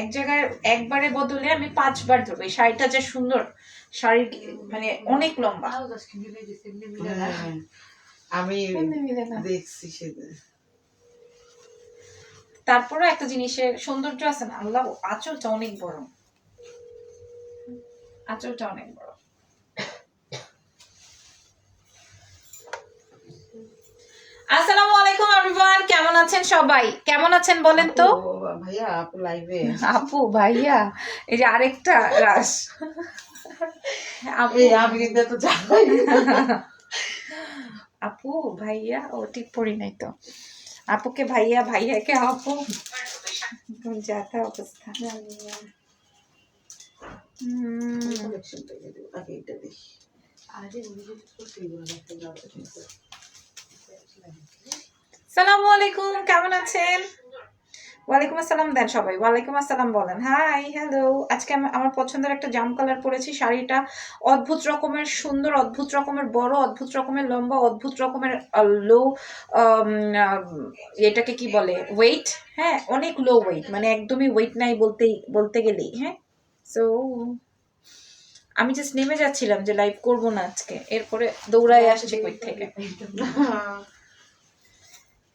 এক জায়গায় একবারে বদলে আমি পাঁচবার ধরবো। এই শাড়িটা যে সুন্দর শাড়ি মানে অনেক লম্বা। হ্যাঁ, আমি। দেখছি তারপরে একটা জিনিসের সৌন্দর্য আছে না আল্লাহ আঁচলটা অনেক বড়। আঁচলটা অনেক বড়। আসসালামু আলাইকুম এভরিওয়ান কেমন আছেন সবাই? কেমন আছেন বলেন তো? ভাইয়া আপু লাইভে আপু ভাইয়া এই যে আরেকটা রাস আপু। আমি কিন্তু তো জানাই আপু ভাইয়া ও ঠিক পড়ি নাই তো। আপুকে ভাইয়া ভাইয়াকে আপু। যাতা অবস্থা। হুম, দেখি। সালামু আলাইকুম, কেমন আছেন? ওয়ালাইকুম আসসালাম দেন সবাই। ওয়ালাইকুম আসসালাম বলেন। হাই হ্যালো আজকে আমি আমার পছন্দের একটা জাম কালার পরেছি। শাড়িটা অদ্ভুত রকমের, সুন্দর অদ্ভুত রকমের, বড় অদ্ভুত রকমের, লম্বা অদ্ভুত রকমের লো এটাকে কি বলে? ওয়েট হ্যাঁ অনেক লো ওয়েট মানে একদমই ওয়েট নাই বলতেই, বলতে গেলেই হ্যাঁ? সো আমি জাস্ট নেমে যাচ্ছিলাম যে লাইভ করব না আজকে। এরপরে দৌড়ায় আসছে কই থেকে?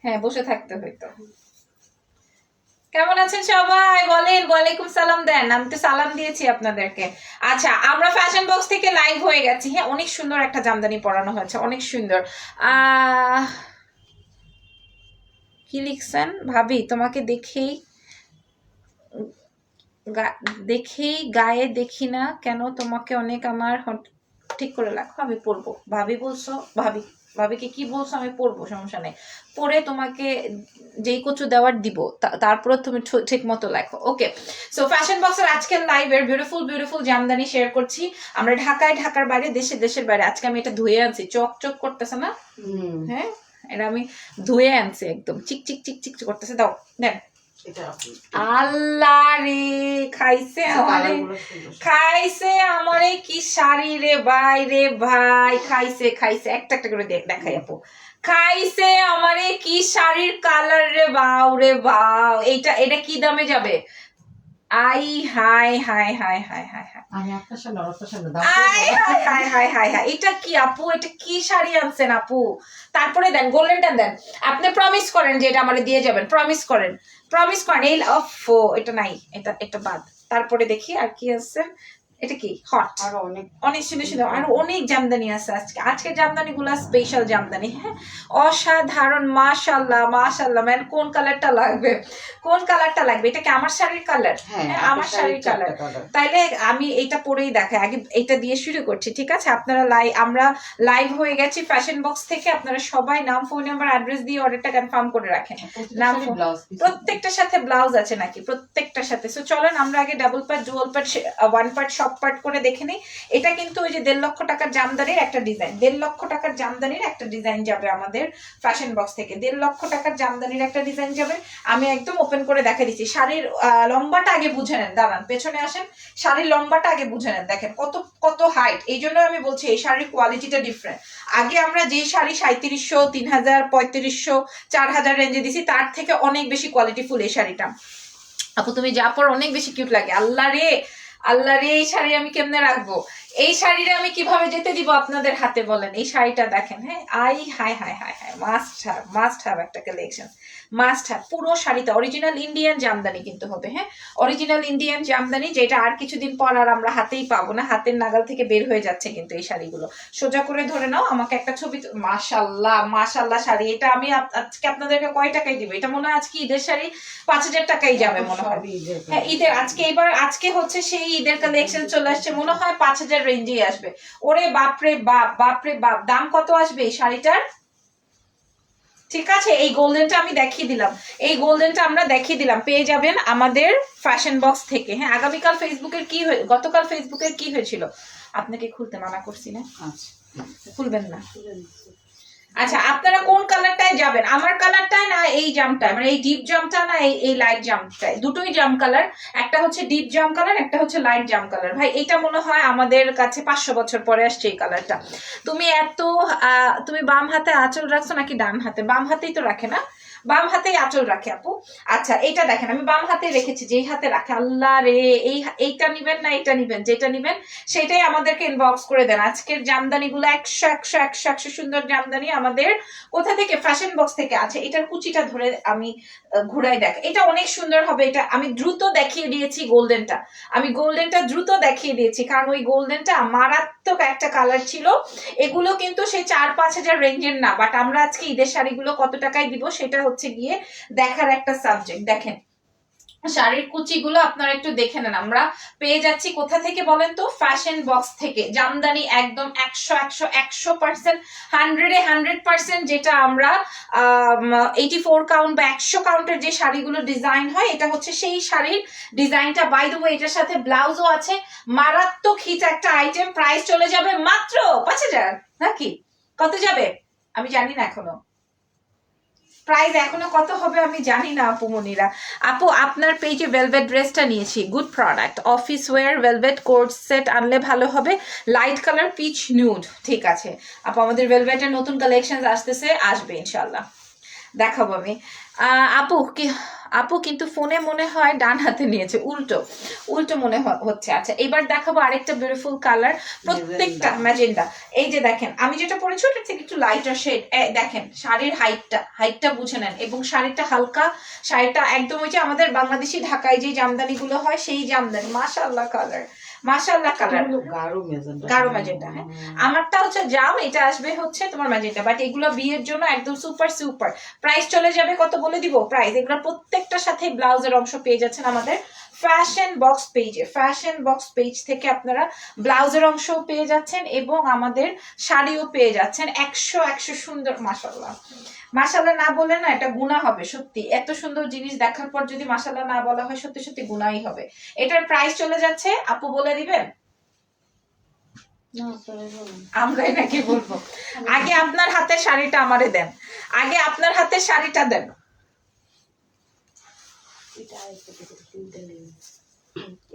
হ্যাঁ বসে থাকতে হইতো। কেমন আছেন সবাই? বলেন, ওয়ালাইকুম সালাম দেন। আমি তো সালাম দিয়েছি আপনাদেরকে। আচ্ছা আমরা ফ্যাশন বক্স থেকে লাইভ হয়ে গেছি। হ্যাঁ অনেক সুন্দর একটা জামদানি পরানো হয়েছে, অনেক সুন্দর। কি লিখছেন? ভাবি, তোমাকে দেখেই দেখেই গায়ে দেখি না কেন, তোমাকে অনেক আমার ঠিক করে রাখো, আমি পড়ব ভাবি বলছো? ভাবি। ভাবিকে কি বলছো আমি পড়ব সমস্যা নেই। পড়ে তোমাকে যেই কচু দেওয়ার দিব তারপর তুমি ঠিক মতো লেখো। ওকে সো ফ্যাশন বক্সের আজকের লাইভের বিউটিফুল বিউটিফুল জামদানি শেয়ার করছি। আমরা ঢাকায় ঢাকার বাইরে দেশে দেশের বাইরে। আজকে আমি এটা ধুয়ে আনছি। চক চক করতেছে না? হুম, হ্যাঁ? এটা আমি ধুয়ে আনছি একদম। চিক চিক চিক চিক করতেছে। দাও আপু আল্লাহ রে খাইছে আমারে। খাইছে আমারে কি শাড়ি রে ভাই রে ভাই। খাইছে খাইছে। একটা একটা করে দেখ দেখাই আপু। খাইছে আমারে কি শাড়ির কালার রে বাউ রে বাউ। এইটা এটা কি দামে যাবে? আই হাই হাই হাই হাই হাই হাই। আমি আপনার সামনে আপনার সামনে আই হাই হাই হাই হাই হাই। এটা কি আপু? এটা কি শাড়ি আনছেন আপু? তারপরে দেন গোল্ডেনটা দেন। আপনি প্রমিস করেন যে এটা আমারে দিয়ে যাবেন। প্রমিস করেন। প্রমিস করেন। এই অফ এটা নাই। এটা এটা বাদ। তারপরে দেখি আর কি আছে এটা কি? হট আরও অনেক। অনেক সুন্দর সুন্দর। আর অনেক জামদানি আছে আজকে। আজকের জামদানি গুলা স্পেশাল জামদানি হ্যাঁ? অসাধারণ মাশাল্লাহ মাশাল্লাহ ম্যান কোন কালারটা লাগবে? কোন কালারটা লাগবে? এটা কি আমার শাড়ির কালার হ্যাঁ হ্যাঁ, আমার শাড়ির কালার তাইলে আমি এটা পরেই দেখাই আগে এটা দিয়ে শুরু করছি ঠিক আছে? আপনারা লাইভ আমরা লাইভ হয়ে গেছি ফ্যাশন বক্স থেকে। আপনারা সবাই নাম ফোন নাম্বার অ্যাড্রেস দিয়ে অর্ডারটা কনফার্ম করে রাখেন। নাম প্রত্যেকটার সাথে ব্লাউজ আছে নাকি? প্রত্যেকটার সাথে। সো চলেন আমরা আগে double part dual part one part সব পার্ট করে দেখে নিই। এটা কিন্তু ওই যে দেড় লক্ষ টাকার জামদানির একটা ডিজাইন দেড় লক্ষ টাকার জামদানির একটা ডিজাইন যাবে আমাদের ফ্যাশন বক্স থেকে। দেড় লক্ষ টাকার জামদানির একটা ডিজাইন যাবে। আমি একদম ওপেন করে দেখা দিচ্ছি। শাড়ির লম্বাটা আগে বুঝে নেন। দাঁড়ান, পেছনে আসেন। শাড়ির লম্বাটা আগে বুঝে নেন। দেখেন কত কত হাইট এই জন্য আমি বলছি, এই শাড়ির কোয়ালিটিটা ডিফারেন্ট আগে আমরা যে শাড়ি সাঁত্রিশশো তিন হাজার পঁয়ত্রিশশো চার হাজার রেঞ্জে দিছি, তার থেকে অনেক বেশি কোয়ালিটিফুল এই শাড়িটা। আপু, তুমি যা পর, অনেক বেশি কিউট লাগে। আল্লাহ রে! আল্লাহ রে এই শাড়ি আমি কেমনে রাখব? এই শাড়িটা আমি কীভাবে যেতে দিব আপনাদের হাতে বলেন? এই শাড়িটা দেখেন হ্যাঁ? আই হাই হাই হাই হাই মাস্ট হ্যাভ মাস্ট হ্যাভ একটা কালেকশন মাস্ট হ্যাভ পুরো শাড়িটা অরিজিনাল ইন্ডিয়ান জামদানি কিন্তু হবে হ্যাঁ? অরিজিনাল ইন্ডিয়ান জামদানি যেটা আর কিছুদিন পর আর আমরা হাতেই পাবো না হাতের নাগাল থেকে বের হয়ে যাচ্ছে কিন্তু এই শাড়িগুলো। সোজা করে ধরে নাও আমাকে একটা ছবি মাশাল্লাহ মাশাল্লাহ শাড়ি এটা আমি আজকে আপনাদেরকে কয় টাকায় দিব? এটা মনে হয় আজকে ঈদের শাড়ি পাঁচ হাজার টাকাই যাবে মনে হয়। হ্যাঁ ঈদের আজকে এবার আজকে হচ্ছে সেই ঈদের কালেকশন চলে আসছে মনে হয় পাঁচ হাজার রেঞ্জেই আসবে। ওরে বাপরে বাপ বাপরে বাপ দাম কত আসবে এই শাড়িটার? ঠিক আছে এই গোল্ডেনটা আমি দেখিয়ে দিলাম। এই গোল্ডেনটা আমরা দেখিয়ে দিলাম। পেয়ে যাবেন আমাদের ফ্যাশন বক্স থেকে। হ্যাঁ আগামীকাল ফেসবুকের কি হয়ে গতকাল ফেসবুকের কি হয়েছিল? আপনাকে খুলতে মানা করছি না। আচ্ছা। খুলবেন না। আচ্ছা আপনারা কোন কালারটায় যাবেন? আমার কালারটায় না, এই জামটায়? মানে এই ডিপ জামটা না, এই এই লাইট জামটায় দুটোই জাম কালার একটা হচ্ছে ডিপ জাম কালার একটা হচ্ছে লাইট জাম কালার ভাই, এটা মনে হয় আমাদের কাছে পাঁচশো বছর পরে আসছে এই কালারটা তুমি এত তুমি বাম হাতে আঁচল রাখছো নাকি ডান হাতে? বাম হাতেই তো রাখে না? বাম হাতেই আঁচল রাখে আপু। আচ্ছা এটা দেখেন, আমি বাম হাতে রেখেছি, যেই হাতে রাখে। আল্লাহ রে, এই এইটা নিবেন না এটা নিবেন, যেটা নিবেন, সেটাই আমাদেরকে ইনবক্স করে দেন। আজকের জামদানি গুলো একশো একশো একশো একশো সুন্দর জামদানি আমাদের কোথা থেকে? ফ্যাশন বক্স থেকে আছে। এটার কুচিটা ধরে আমি ঘুরাই দেখ। এটা অনেক সুন্দর হবে। এটা আমি দ্রুত দেখিয়ে দিয়েছি গোল্ডেনটা। আমি গোল্ডেনটা দ্রুত দেখিয়ে দিয়েছি, কারণ ওই গোল্ডেনটা মারাত্মক একটা কালার ছিল। এগুলো কিন্তু সেই চার পাঁচ হাজার রেঞ্জের না বাট আমরা আজকে ঈদের শাড়িগুলো কত টাকায় দিব সেটা হচ্ছে গিয়ে দেখার একটা সাবজেক্ট দেখেন, শাড়ির কুচিগুলো আপনারা একটু দেখে নেন। আমরা পেয়ে যাচ্ছি কোথা থেকে বলেন তো? ফ্যাশন বক্স থেকে। জামদানি একদম একশো একশো একশো পার্সেন্ট হান্ড্রেডে হান্ড্রেড পার্সেন্ট যেটা আমরা এইটি ফোর কাউন্ট বা একশো কাউন্টের যে শাড়িগুলো ডিজাইন হয়, এটা হচ্ছে সেই শাড়ির ডিজাইনটা বাই ওয়ে এটার সাথে ব্লাউজও আছে। মারাত্মক হিট একটা আইটেম প্রাইস চলে যাবে মাত্র পাঁচ হাজার। নাকি? কত যাবে? আমি জানি না এখনও। প্রাইস এখনও কত হবে আমি জানি না, আপু মনিরা। আপু, আপনার পেজে ভেলভেট ড্রেসটা নিয়েছি। Good product office wear velvet coat set আনলে ভালো হবে। লাইট কালার পিচ নিউড ঠিক আছে। আপু, আমাদের ভেলভেটের নতুন কালেকশন আসতেছে, আসবে ইনশাল্লাহ দেখাবো আমি। আপু কি আপু কিন্তু ফোনে মনে হয় ডান হাতে নিয়েছে উল্টো উল্টো মনে হচ্ছে। আচ্ছা এবার দেখাবো আরেকটা বিউটিফুল কালার প্রত্যেকটা ম্যাজেন্ডা এই যে দেখেন আমি যেটা পরেছি ওটার থেকে একটু লাইটার শেড দেখেন শাড়ির হাইটটা হাইটটা বুঝে নেন। এবং শাড়িটা হালকা শাড়িটা একদম ওই যে আমাদের বাংলাদেশি ঢাকায় যে জামদানিগুলো হয় সেই জামদানি। মাশাআল্লাহ কালার মাশাআল্লাহ কালার গাঢ় মেজেন্টা গাঢ় ম্যাজেন্টা, হ্যাঁ। আমারটা হচ্ছে জাম এটা আসবে হচ্ছে তোমার ম্যাজেন্টা বাট এগুলো বিয়ের জন্য একদম সুপার সুপার প্রাইস চলে যাবে কত বলে দিব? প্রাইস এগুলো প্রত্যেকটার সাথে ব্লাউজের অংশ পেয়ে যাচ্ছেন আমাদের ফ্যাশন বক্স পেজে ফ্যাশন বক্স পেজ থেকে আপনারা ব্লাউজের অংশও পেয়ে যাচ্ছেন এবং আমাদের শাড়িও পেয়ে যাচ্ছেন। একশো একশো সুন্দর মাসাল্লাহ মাসাল্লাহ না বলে না এটা গুণা হবে সত্যি। এত সুন্দর জিনিস দেখার পর যদি মাসাল্লাহ না বলা হয় সত্যি সত্যি গুণাই হবে। এটার প্রাইস চলে যাচ্ছে আপু বলে দিবেন। আমরাই নাকি বলব? আগে আপনার হাতে শাড়িটা আমারে দেন। আগে আপনার হাতে শাড়িটা দেন। এটা দেখো, তিনটে নেই।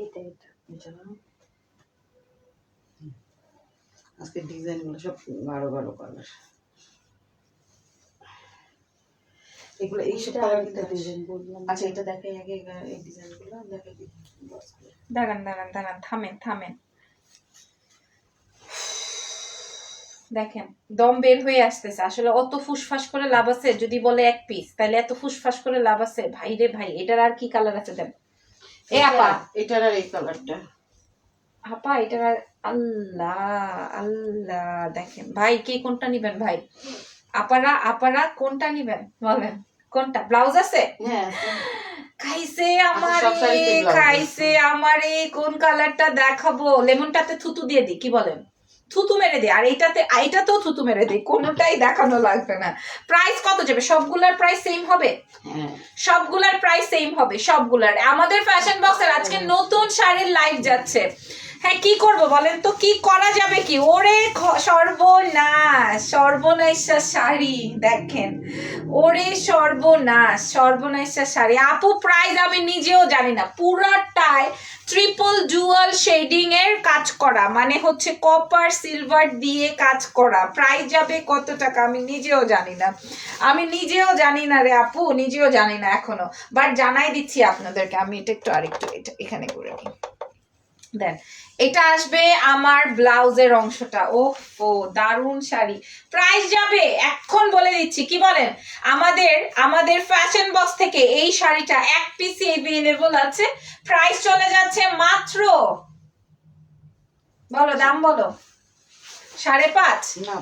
এটা এটা? হুম। আজকে ডিজাইনগুলো সব কালার এগুলো এইসব কালার কিন্তু ডিজাইন বললাম আচ্ছা এটা দেখাই আগে এই ডিজাইনগুলো দেখাই দেখান দেখান দেখান থামেন থামেন দেখেন দম বের হয়ে আসতেছে। আসলে অত ফুসফাস করে লাভ আছে যদি বলে এক পিস তাহলে এত ফুসফাস করে লাভ আছে। ভাই রে ভাই এটার আর কি কালার আছে দেন? এ আপা। এটার আর এই কালারটা আপা এটার আর আল্লাহ আল্লাহ দেখেন। ভাই কে কোনটা নিবেন ভাই? আপারা আপারা কোনটা নিবেন? বলেন কোনটা? ব্লাউজ আছে? হ্যাঁ। খাইছে আচ্ছা, আমারে খাইছে আমারে কোন কালারটা দেখাবো? লেমনটাতে থুতু দিয়ে দিই কি বলেন? থুতু মেরে দেয় আর এইটাতে এইটাতেও থুতু মেরে দেয় কোনোটাই দেখানো লাগবে না। প্রাইস কত যাবে? সবগুলার প্রাইস সেম হবে? হ্যাঁ। সবগুলার প্রাইস সেম হবে সবগুলার। আমাদের ফ্যাশন বক্সের আজকে নতুন শাড়ির লাইভ যাচ্ছে। হ্যাঁ কি করব বলেন তো? কি করা যাবে কি? ওরে সর্বনাশ, সর্বনাশা শাড়ি, দেখেন। ওরে সর্বনাশ, সর্বনাশা শাড়ি। আপু প্রাইস আমি নিজেও জানি না। পুরাটাই ট্রিপল ডুয়াল শেডিং এর কাজ করা মানে হচ্ছে কপার সিলভার দিয়ে কাজ করা। প্রাইস যাবে কত টাকা? আমি নিজেও জানি না। আমি নিজেও জানি না রে আপু, নিজেও জানি না এখনও। বাট জানাই দিচ্ছি আপনাদেরকে। আমি এটা একটু আরেকটু এটা এখানে করে দেন। এটা আসবে আমার ব্লাউজের অংশটা। ও ও দারুণ শাড়ি। প্রাইস যাবে এখন বলে দিচ্ছি কি বলেন? আমাদের আমাদের ফ্যাশন বক্স থেকে এই শাড়িটা এক পিসি এভেলেবল আছে। প্রাইস চলে যাচ্ছে মাত্র বলো দাম বলো। সাড়ে পাঁচ? না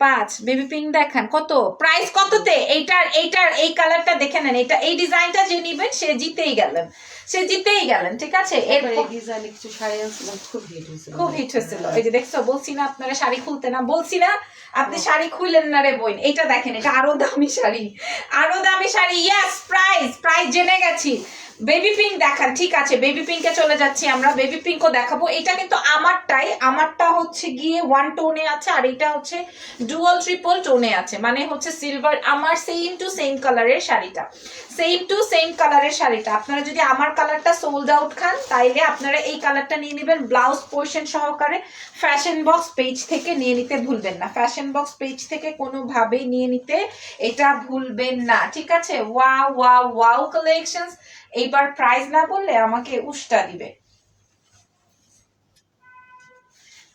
পাঁচ। বেবি পিঙ্ক দেখান কত? প্রাইস কততে? এইটার এইটার এই কালারটা দেখে নেন। এটা এই ডিজাইনটা যে নিবেন সে জিতেই গেলেন। সে জিতেই গেলেন ঠিক আছে? এরপরে এরপর কিছু শাড়ি আনছিলাম খুব হিট হয়েছিল। খুব হিট হয়েছিল। এই যে দেখছ বলছি না আপনারা শাড়ি খুলতে না বলছি না আপনি শাড়ি খুললেন না রে বোন। এটা দেখেন এটা আরও দামি শাড়ি। আরও দামি শাড়ি ইয়াস প্রাইস প্রাইস জেনে গেছি। বেবি পিঙ্ক দেখান, ঠিক আছে বেবি পিঙ্কে চলে যাচ্ছি আমরা। বেবি পিঙ্কও দেখাবো। এটা কিন্তু আমারটাই, আমারটা হচ্ছে গিয়ে ওয়ান টোনে আছে, আর এটা হচ্ছে ডুয়াল ট্রিপল টোনে আছে। মানে হচ্ছে সিলভার আমার সেম টু সেম কালারের শাড়িটা। সেম টু সেম কালারের শাড়িটা। আপনারা যদি আমার কালারটা সোল্ড আউট খান, তাইলে আপনারা এই কালারটা নিয়ে নেবেন ব্লাউজ পোর্শন সহকারে। ফ্যাশন বক্স পেজ থেকে নিয়ে নিতে ভুলবেন না। ফ্যাশন বক্স পেজ থেকে কোনোভাবেই নিয়ে নিতে এটা ভুলবেন না। ঠিক আছে? ওয়াও ওয়াও ওয়াও কালেকশনস এইবার প্রাইজ না বললে আমাকে উষ্টা দিবে।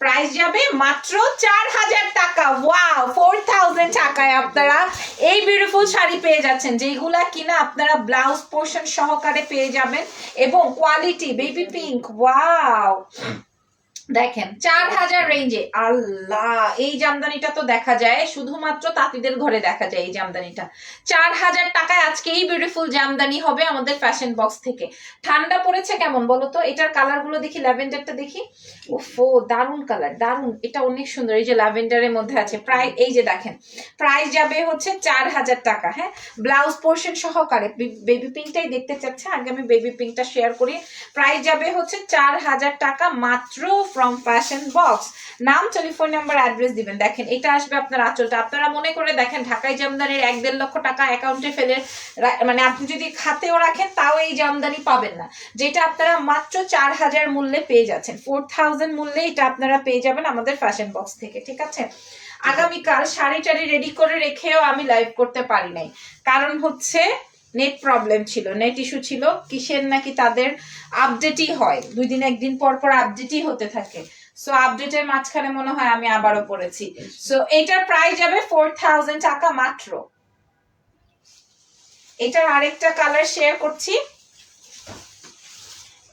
প্রাইস যাবে মাত্র চার হাজার টাকা। ওয়াও ফোর থাউজেন্ড টাকায় আপনারা এই বিউটিফুল শাড়ি পেয়ে যাচ্ছেন, যেইগুলা কিনা আপনারা ব্লাউজ পোর্শন সহকারে পেয়ে যাবেন এবং কোয়ালিটি বেবি পিঙ্ক ওয়াও দেখেন চার হাজার রেঞ্জে আল্লাহ, এই জামদানিটা তো দেখা যায়, শুধুমাত্র তাঁতিদের ঘরে দেখা যায় এই জামদানিটা। চার হাজার টাকায় আজকে এই বিউটিফুল জামদানি হবে আমাদের ফ্যাশন বক্স থেকে। ঠান্ডা পড়েছে কেমন বলো তো? এটার কালারগুলো দেখি, ল্যাভেন্ডারটা দেখি। ওফো দারুণ কালার দারুণ এটা অনেক সুন্দর, এই যে ল্যাভেন্ডারের মধ্যে আছে। প্রায়, এই যে দেখেন প্রাইস যাবে হচ্ছে চার হাজার টাকা হ্যাঁ? ব্লাউজ পোর্শন সহকারে বেবি পিঙ্কটাই দেখতে চাচ্ছে, আগে আমি বেবি পিঙ্কটা শেয়ার করি। প্রাইস যাবে হচ্ছে চার হাজার টাকা মাত্র ফ্রম ফ্যাশন বক্স নাম টেলিফোন নাম্বার অ্যাড্রেস দিবেন। দেখেন, এটা আসবে আপনার আঁচলটা। আপনারা মনে করে দেখেন, ঢাকায় জামদানির এক দেড় লক্ষ টাকা অ্যাকাউন্টে ফেলে মানে আপনি যদি খাতেও রাখেন, তাও এই জামদানি পাবেন না। যেটা আপনারা মাত্র চার হাজার মূল্যে পেয়ে যাচ্ছেন। ফোর থাউজেন্ড মূল্যে এটা আপনারা পেয়ে যাবেন আমাদের ফ্যাশন বক্স থেকে, ঠিক আছে? আগামীকাল শাড়ি টাড়ি রেডি করে রেখেও আমি লাইভ করতে পারি নাই। কারণ হচ্ছে নেট প্রবলেম ছিল নেট ইস্যু ছিল, কিসের নাকি তাদের আপডেটই হয়, দুই দিন একদিন পর পর আপডেটই হতে থাকে। সো আপডেটের মাঝখানে মনে হয় আমি আবারও পড়েছি। সো এটার প্রাইস যাবে ফোর থাউজেন্ড টাকা মাত্র। এটার আরেকটা কালার শেয়ার করছি।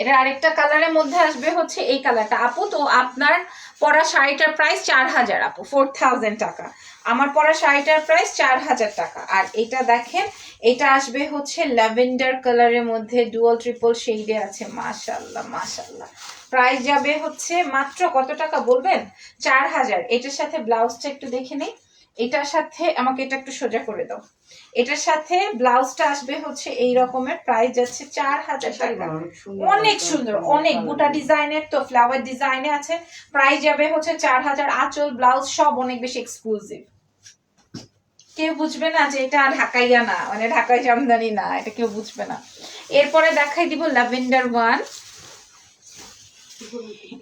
এটা আরেকটা কালারের মধ্যে আসবে হচ্ছে এই কালারটা আপু, তো আপনার পরা শাড়িটার প্রাইস চার হাজার, আপু ফোর থাউজেন্ড টাকা। আমার পরা শাড়িটার প্রাইস চার হাজার টাকা। আর এটা দেখেন এটা আসবে হচ্ছে ল্যাভেন্ডার কালারের মধ্যে ডুয়াল ট্রিপল শেডে আছে মাশাল্লাহ মাশাল্লাহ প্রাইস যাবে হচ্ছে মাত্র কত টাকা বলবেন? চার হাজার। এটার সাথে ব্লাউজটা একটু দেখে নেই। এটার সাথে আমাকে এটা একটু সোজা করে দাও। এটার সাথে ব্লাউজটা আসবে হচ্ছে এই রকমের। প্রাইস যাচ্ছে চার হাজার টাকা। অনেক সুন্দর অনেক গোটা ডিজাইনের তো ফ্লাওয়ার ডিজাইনে আছে। প্রাইস যাবে হচ্ছে চার হাজার। আঁচল ব্লাউজ সব অনেক বেশি এক্সক্লুসিভ কেউ বুঝবে না যে এটা ঢাকাইয়া না মানে ঢাকাই জামদানি না, এটা কেউ বুঝবে না। এরপরে দেখাই দিব ল্যাভেন্ডার ওয়ান।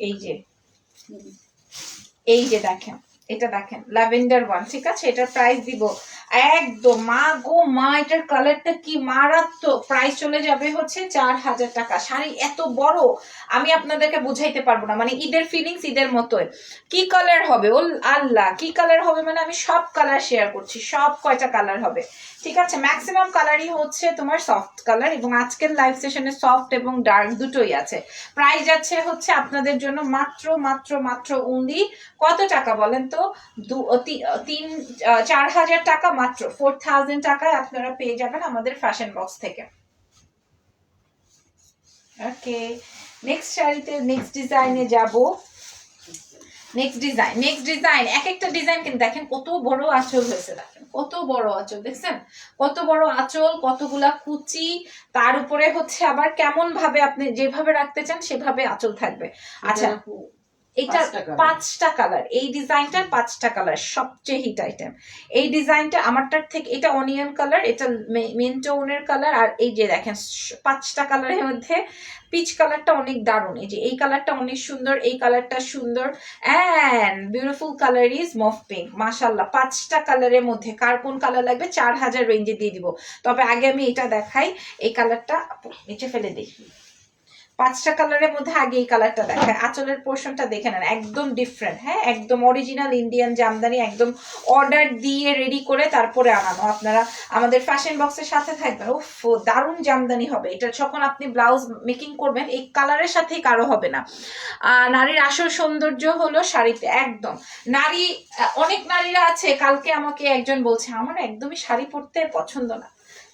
এই যে এই যে দেখেন, এটা দেখেন, ল্যাভেন্ডার ওয়ান, ঠিক আছে? এটার প্রাইস দিব একদম। মা গো, মা, এটার কালারটা কি মারাত্মক। প্রাইস চলে যাবে হচ্ছে চার হাজার টাকা। শাড়ি এত বড়, আমি আপনাদেরকে বুঝাইতে পারব না। মানে ঈদের ফিলিংস ঈদের মতোই। কি কালার হবে? ও আল্লাহ, কি কালার হবে মানে আমি সব কালার শেয়ার করছি। সব কয়টা কালার হবে? ঠিক আছে? ম্যাক্সিমাম কালারই হচ্ছে তোমার সফট কালার এবং আজকের লাইভ সেশনে সফট এবং ডার্ক দুটোই আছে। প্রাইস যাচ্ছে হচ্ছে আপনাদের জন্য মাত্র মাত্র মাত্র উনলি কত টাকা বলেন তো? দু তিন চার হাজার টাকা মাত্র ফোর থাউজেন্ড টাকায় আপনারা পেয়ে যাবেন আমাদের ফ্যাশন বক্স থেকে। ওকে নেক্সট শাড়িতে নেক্সট ডিজাইনে যাব। নেক্সট ডিজাইন নেক্সট ডিজাইন এক একটা ডিজাইন কিন্তু দেখেন কত বড় আঁচল হয়েছে, দেখেন কত বড় আঁচল, দেখছেন? কত বড় আঁচল, কতগুলা কুচি, তার উপরে হচ্ছে আবার কেমন ভাবে আপনি যেভাবে রাখতে চান সেভাবে আঁচল থাকবে। আচ্ছা এটা পাঁচটা কালার এই ডিজাইনটার পাঁচটা কালার সবচেয়ে হিট আইটেম এই ডিজাইনটা আমারটার থেকে এটা অনিয়ন কালার এটা মেন টোনের কালার আর এই যে দেখেন পাঁচটা কালারের মধ্যে পিচ কালারটা অনেক দারুণ। এই যে এই কালারটা অনেক সুন্দর এই কালারটা সুন্দর and beautiful colour is mauve pink মাশাল্লাহ পাঁচটা কালারের মধ্যে কার কোন কালার লাগবে? চার হাজার রেঞ্জে দিয়ে দিব। তবে আগে আমি এটা দেখাই এই কালারটা নিচে ফেলে দেখি পাঁচটা কালারের মধ্যে আগে এই কালারটা দেখায়। আঁচলের পোর্শনটা দেখে নেন, একদম ডিফারেন্ট হ্যাঁ? একদম অরিজিনাল ইন্ডিয়ান জামদানি, একদম অর্ডার দিয়ে রেডি করে তারপরে আনানো। আপনারা আমাদের ফ্যাশন বক্সের সাথে থাকবেন। উফ দারুণ জামদানি হবে। এটা যখন আপনি ব্লাউজ মেকিং করবেন, এই কালারের সাথেই কারও হবে না। নারীর আসল সৌন্দর্য হলো শাড়িতে, একদম। নারী, অনেক নারীরা আছে, কালকে আমাকে একজন বলছে, আমার একদমই শাড়ি পরতে পছন্দ না।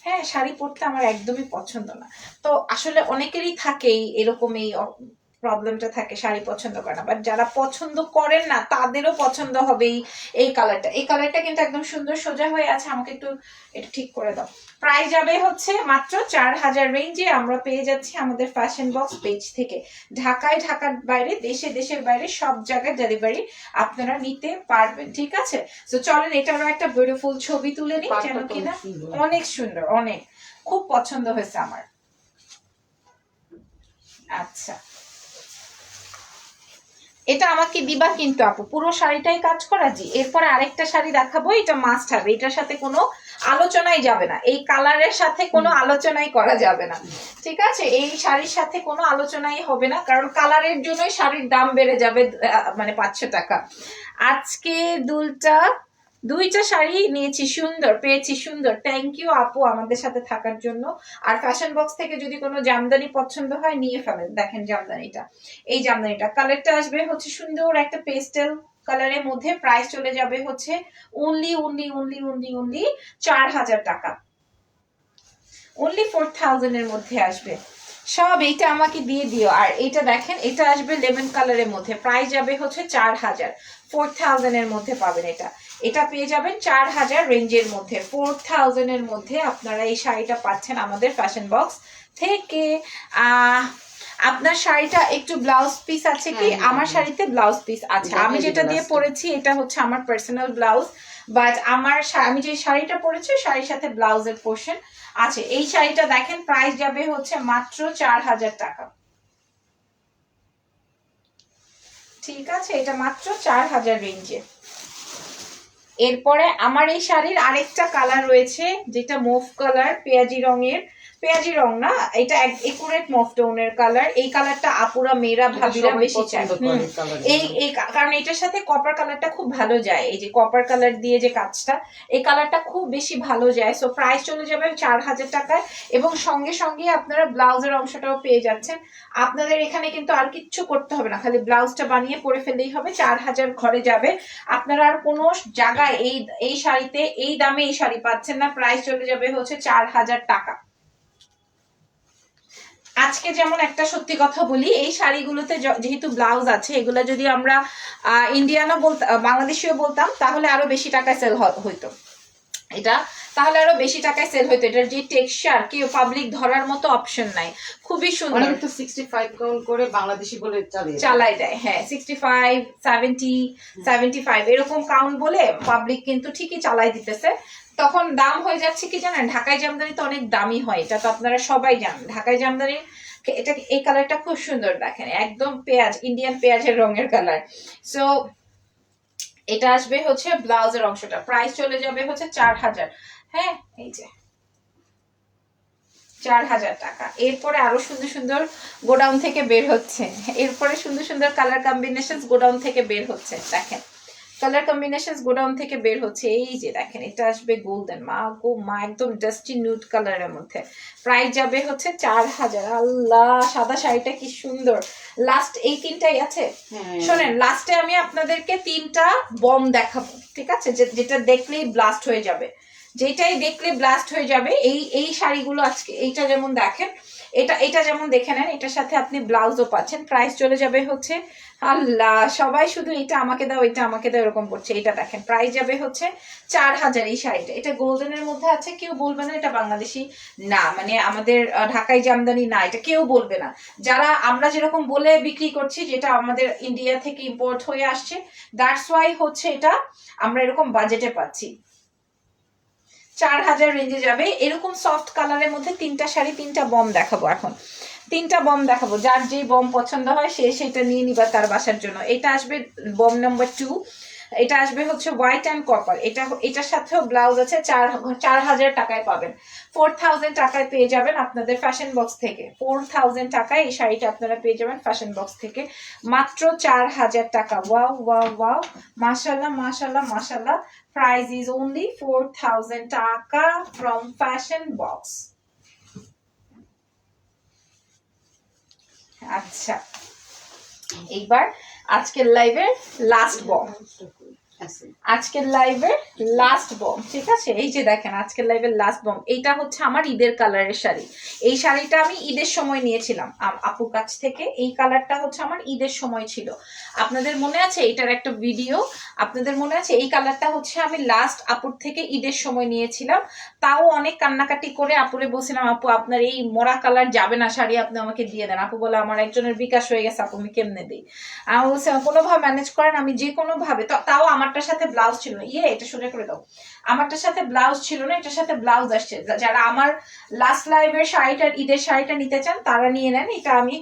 হ্যাঁ শাড়ি পরতে আমার একদমই পছন্দ না। তো আসলে অনেকেরই থাকে এই- এরকম এই প্রবলেমটা থাকে শাড়ি পছন্দ করে না। বাট যারা পছন্দ করেন না তাদেরও পছন্দ হবে এই কালারটা এই কালারটা কিন্তু একদম সুন্দর সোজা হয়ে আছে আমাকে একটু এটা ঠিক করে দাও। প্রাইস যাবে হচ্ছে মাত্র চার হাজার রেঞ্জে আমরা পেয়ে যাচ্ছি আমাদের ফ্যাশন বক্স পেজ থেকে। ঢাকায় ঢাকার বাইরে দেশে দেশের বাইরে সব জায়গায় ডেলিভারি আপনারা নিতে পারবেন ঠিক আছে? তো চলেন এটারও একটা বিউটিফুল ছবি তুলে নিই যেন কিনা অনেক সুন্দর অনেক। খুব পছন্দ হয়েছে আমার। আচ্ছা। এটা আমাকে দিবা কিন্তু আপু। পুরো শাড়িটাই কাজ করা জি। এরপরে আরেকটা শাড়ি দেখাবো এটা মাস্ট হবে এটার সাথে কোনো আলোচনাই যাবে না। এই কালারের সাথে কোনো আলোচনাই করা যাবে না। ঠিক আছে? এই শাড়ির সাথে কোনো আলোচনাই হবে না কারণ কালারের জন্যই শাড়ির দাম বেড়ে যাবে মানে পাঁচশো টাকা। আজকে দুলটা দুইটা শাড়ি নিয়েছি সুন্দর, পেয়েছি সুন্দর। থ্যাংক ইউ আপু আমাদের সাথে থাকার জন্য। আর ফ্যাশন বক্স থেকে যদি কোনো জামদানি পছন্দ হয়, নিয়ে ফেলেন। দেখেন জামদানিটা। এই জামদানিটা। কালারটা আসবে হচ্ছে সুন্দর একটা পেস্টেল কালারের মধ্যে। প্রাইস চলে যাবে হচ্ছে only only only only only চার হাজার টাকা। অনলি ফোর থাউজেন্ডের মধ্যে আসবে। সব এইটা আমাকে দিয়ে দিও। আর এটা দেখেন, এটা আসবে লেমন কালারের মধ্যে। প্রাইস যাবে হচ্ছে চার হাজার। ফোর থাউজেন্ডের মধ্যে পাবেন এটা। এটা পেয়ে যাবেন চার হাজার রেঞ্জের মধ্যে। ফোর থাউজেন্ডের মধ্যে আপনারা এই শাড়িটা পাচ্ছেন আমাদের ফ্যাশন বক্স থেকে। আপনার শাড়িটা একটু ব্লাউজ পিস আছে কি? হ্যাঁ, হ্যাঁ, আমার হ্যাঁ। শাড়িতে ব্লাউজ পিস আছে। আমি যেটা দিয়ে পরেছি এটা হচ্ছে আমার পার্সোনাল ব্লাউজ বাট আমার আমি যে শাড়িটা পরেছি শাড়ির সাথে ব্লাউজের পোর্শন আছে। এই শাড়িটা দেখেন প্রাইস যাবে হচ্ছে মাত্র চার হাজার টাকা। ঠিক আছে এটা মাত্র চার হাজার রেঞ্জে এরপরে আমার এই শাড়ির আরেকটা কালার রয়েছে যেটা মুভ কালার পেঁয়াজি রঙের। পেঁয়াজি রং না? এটা একুরেট মুভ টোনের কালার এই কালারটা আপুরা মেয়েরা ভাবিরা বেশি চায়। এই এই কারণ এটার সাথে কপার কালারটা খুব ভালো যায়। এই যে কপার কালার দিয়ে যে কাজটা এই কালারটা খুব বেশি ভালো যায়। সো প্রাইস চলে যাবে চার হাজার টাকায়। এবং সঙ্গে সঙ্গে আপনারা ব্লাউজের অংশটাও পেয়ে যাচ্ছেন। আপনাদের এখানে কিন্তু আর কিচ্ছু করতে হবে না। খালি ব্লাউজটা বানিয়ে পরে ফেললেই হবে। চার হাজার ঘরে যাবে। আপনারা আর কোনো জায়গায় এই এই শাড়িতে এই দামে এই শাড়ি পাচ্ছেন না। প্রাইস চলে যাবে হচ্ছে চার হাজার টাকা। আজকে যেমন একটা সত্যি কথা বলি এই শাড়িগুলোতে যেহেতু ব্লাউজ আছে এগুলো যদি আমরা ইন্ডিয়ানও বলতাম বাংলাদেশিও বলতাম তাহলে আরও বেশি টাকায় সেল হইতো। এটা তাহলে আরও বেশি টাকায় সেল হইতো। এটার যে টেক্সচার কেউ পাবলিক ধরার মতো অপশন নাই। খুবই সুন্দর। অনেকে তো সিক্সটি ফাইভ কাউন্ট করে বাংলাদেশি বলে চালিয়ে চালাই দেয় হ্যাঁ। Sixty five seventy seventy five এরকম কাউন্ট বলে পাবলিক কিন্তু ঠিকই চালাই দিতেছে। তখন দাম হয়ে যাচ্ছে কি জানেন? ঢাকায় জামদানি তো অনেক দামি হয়, এটা তো আপনারা সবাই জানেন। ঢাকায় জামদানি, এটা, এই কালারটা খুব সুন্দর দেখেন, একদম পেঁয়াজ ইন্ডিয়ান পেঁয়াজের রঙের কালার সো এটা আসবে হচ্ছে ব্লাউজের অংশটা প্রাইস চলে যাবে হচ্ছে চার হাজার। হ্যাঁ এই যে, চার হাজার টাকা। এরপরে আরও সুন্দর সুন্দর গোডাউন থেকে বের হচ্ছে। এরপরে সুন্দর সুন্দর কালার কম্বিনেশন গোডাউন থেকে বের হচ্ছে, দেখেন। কালার কম্বিনেশন গোডাউন থেকে বের হচ্ছে। এই যে দেখেন এটা আসবে গোল্ডেন মা গো মা একদম ডাস্টি নুট কালারের মধ্যে। প্রাইস যাবে হচ্ছে চার হাজার। আল্লাহ সাদা শাড়িটা কি সুন্দর। লাস্ট এই তিনটাই আছে? হ্যাঁ। শোনেন লাস্টে আমি আপনাদেরকে তিনটা বম দেখাবো ঠিক আছে? যেটা দেখলেই ব্লাস্ট হয়ে যাবে। যেটাই দেখলে ব্লাস্ট হয়ে যাবে, এই এই শাড়িগুলো আজকে, এইটা যেমন দেখেন, এটা এটা যেমন দেখে নেন, এটার সাথে আপনি ব্লাউজও পাচ্ছেন। প্রাইস চলে যাবে হচ্ছে, আল্লাহ, সবাই শুধু এটা আমাকে দাও, এটা আমাকে দাও, এরকম করছে, এটা দেখেন। প্রাইস যাবে হচ্ছে চার হাজার এই শাড়িটা। এটা গোল্ডেনের মধ্যে আছে, কেউ বলবে না, এটা বাংলাদেশি না মানে আমাদের ঢাকাই জামদানি না, এটা কেউ বলবে না। যারা আমরা যেরকম বলে বিক্রি করছি, যেটা আমাদের ইন্ডিয়া থেকে ইম্পোর্ট হয়ে আসছে দ্যাটস ওয়াই হচ্ছে এটা আমরা এরকম বাজেটে পাচ্ছি। চার হাজার রেঞ্জে যাবে। এরকম সফট কালারের মধ্যে তিনটা শাড়ি, তিনটা বম দেখাবো এখন। তিনটা বম দেখাবো। যার যেই বম পছন্দ হয়, সে সেটা নিয়ে নিবা তার বাসার জন্য। এটা আসবে বম নাম্বার টু এটা আসবে হচ্ছে হোয়াইট অ্যান্ড কপার এটা এটার সাথেও ব্লাউজ আছে, চার চার হাজার টাকায় পাবেন। ফোর থাউজেন্ড টাকায় পেয়ে যাবেন আপনাদের ফ্যাশন বক্স থেকে। ফোর থাউজেন্ড টাকায় এই শাড়িটা আপনারা পেয়ে যাবেন ফ্যাশন বক্স থেকে। মাত্র চার হাজার টাকা। ওয়াও ওয়াও ওয়াও মাশাল্লাহ মাশাল্লাহ মাশাল্লাহ price is only four thousand টাকা ফ্রম ফ্যাশন বক্স আচ্ছা। এইবার আজকের লাইভের লাস্ট আছে আজকের লাইভের লাস্ট বম ঠিক আছে? এই যে দেখেন, আজকের লাইভের লাস্ট বম এইটা হচ্ছে আমার ঈদের কালারের শাড়ি। এই শাড়িটা আমি ঈদের সময় নিয়েছিলাম। আপুর কাছ থেকে এই কালারটা হচ্ছে আমার ঈদের সময় ছিল। আপনাদের মনে আছে এটার একটা ভিডিও আপনাদের মনে আছে এই কালারটা হচ্ছে আমি লাস্ট আপুর থেকে ঈদের সময় নিয়েছিলাম? তাও অনেক কান্নাকাটি করে আপুরে বলছিলাম, আপু, আপনার এই মরা কালার যাবে না শাড়ি, আপনি আমাকে দিয়ে দেন। আপু বলে, আমার একজনের বিকাশ হয়ে গেছে, আপু, আমি কেমনে দিই? আমি বলছি কোনোভাবে ম্যানেজ করেন, আমি যে কোনো ভাবে তো- তাও আমারটার সাথে ব্লাউজ ছিল না। ইয়ে এটা সোজা করে দাও। আমারটার সাথে ব্লাউজ ছিল না, এটার সাথে ব্লাউজ আসছে। যারা আমার লাস্ট লাইভের শাড়িটার, ঈদের শাড়িটা নিতে চান, তারা নিয়ে নেন। এটা আমি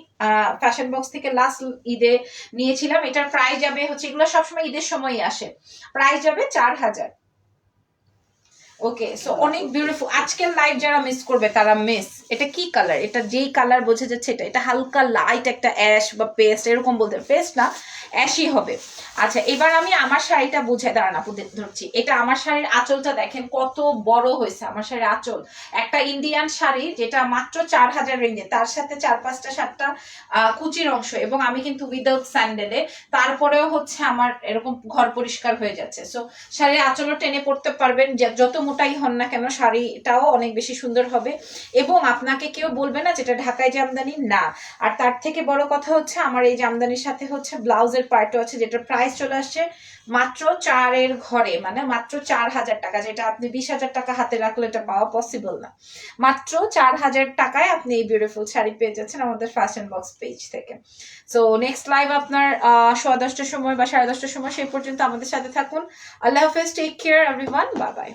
ফ্যাশন বক্স থেকে লাস্ট ঈদে নিয়েছিলাম। এটার প্রাইস যাবে হচ্ছে, এগুলো সবসময় ঈদের সময় আসে। প্রাইস যাবে চার হাজার। ওকে সো অনেক বিউটিফুল আজকের লাইভ যারা মিস করবে তারা মিস এটা কি কালার এটা যেই কালার বোঝা যাচ্ছে এটা এটা হালকা লাইট একটা অ্যাশ বা পেস্ট এরকম বলতে পেস্ট না অ্যাশই হবে। আচ্ছা এবার আমি আমার শাড়িটা বুঝে দাঁড়ান আপু ধরছি। এটা আমার শাড়ির আঁচলটা দেখেন কত বড় হয়েছে আমার শাড়ির আঁচল। একটা ইন্ডিয়ান শাড়ি যেটা মাত্র চার হাজার রেঞ্জে তার সাথে চার পাঁচটা সাতটা আহ, কুচির অংশ এবং আমি কিন্তু উইদাউট স্যান্ডেলে তারপরেও হচ্ছে আমার এরকম ঘর পরিষ্কার হয়ে যাচ্ছে। সো শাড়ির আঁচলও টেনে পড়তে পারবেন যত মোটাই হন না কেন, শাড়িটাও অনেক বেশি সুন্দর হবে। এবং আপনাকে কেউ বলবে না যেটা ঢাকায় জামদানি না। আর তার থেকে বড় কথা হচ্ছে, আমার এই জামদানির সাথে হচ্ছে ব্লাউজের পার্টও আছে, যেটার প্রাইস চলে আসছে মাত্র চারের ঘরে মানে মাত্র চার হাজার টাকা। যেটা আপনি বিশ হাজার টাকা হাতে রাখলে এটা পাওয়া পসিবল না। মাত্র চার হাজার টাকায় আপনি এই বিউটিফুল শাড়ি পেয়ে যাচ্ছেন আমাদের ফ্যাশন বক্স পেজ থেকে। সো নেক্সট লাইভ আপনার সোয়া দশটার সময় বা সাড়ে দশটার সময় সেই পর্যন্ত আমাদের সাথে থাকুন। আল্লাহ হাফেজ take care everyone bye bye